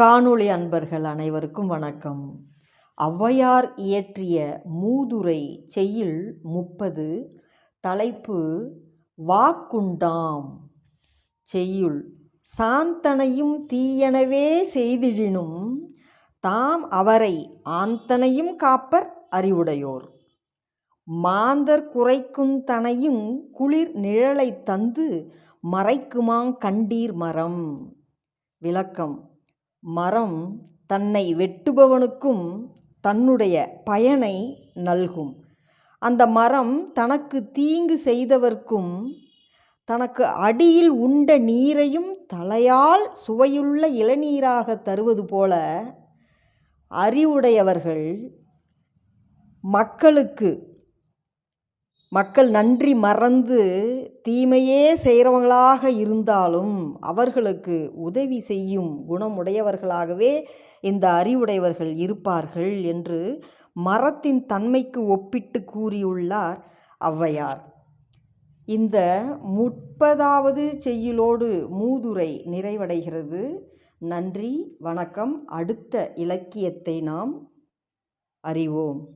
காணொளி அன்பர்கள் அனைவருக்கும் வணக்கம். ஔவையார் இயற்றிய மூதுரை செய்யுள் முப்பது தலைப்பு வாக்குண்டாம். செய்யுள் சாந்தனையும் தீயனவே செய்திடினும் தாம் அவரை ஆந்தனையும் காப்பர் அறிவுடையோர். மாந்தர் குறைக்கும் தனையும் குளிர் நிழலைத் தந்து மறைக்குமாங் கண்டீர் மரம். விளக்கம் மரம் தன்னை வெட்டுபவனுக்கும் தன்னுடைய பயனை நல்கும். அந்த மரம் தனக்கு தீங்கு செய்தவர்க்கும் தனக்கு அடியில் உண்ட நீரையும் தலையால் சுவையுள்ள இளநீராக தருவது போல அறிவுடையவர்கள் மக்களுக்கு மக்கள் நன்றி மறந்து தீமையே செய்கிறவங்களாக இருந்தாலும் அவர்களுக்கு உதவி செய்யும் குணமுடையவர்களாகவே இந்த அறிவுடையவர்கள் இருப்பார்கள் என்று மரத்தின் தன்மைக்கு ஒப்பிட்டு கூறியுள்ளார் ஔவையார். இந்த முப்பதாவது செய்யுளோடு மூதுரை நிறைவடைகிறது. நன்றி வணக்கம். அடுத்த இலக்கியத்தை நாம் அறிவோம்.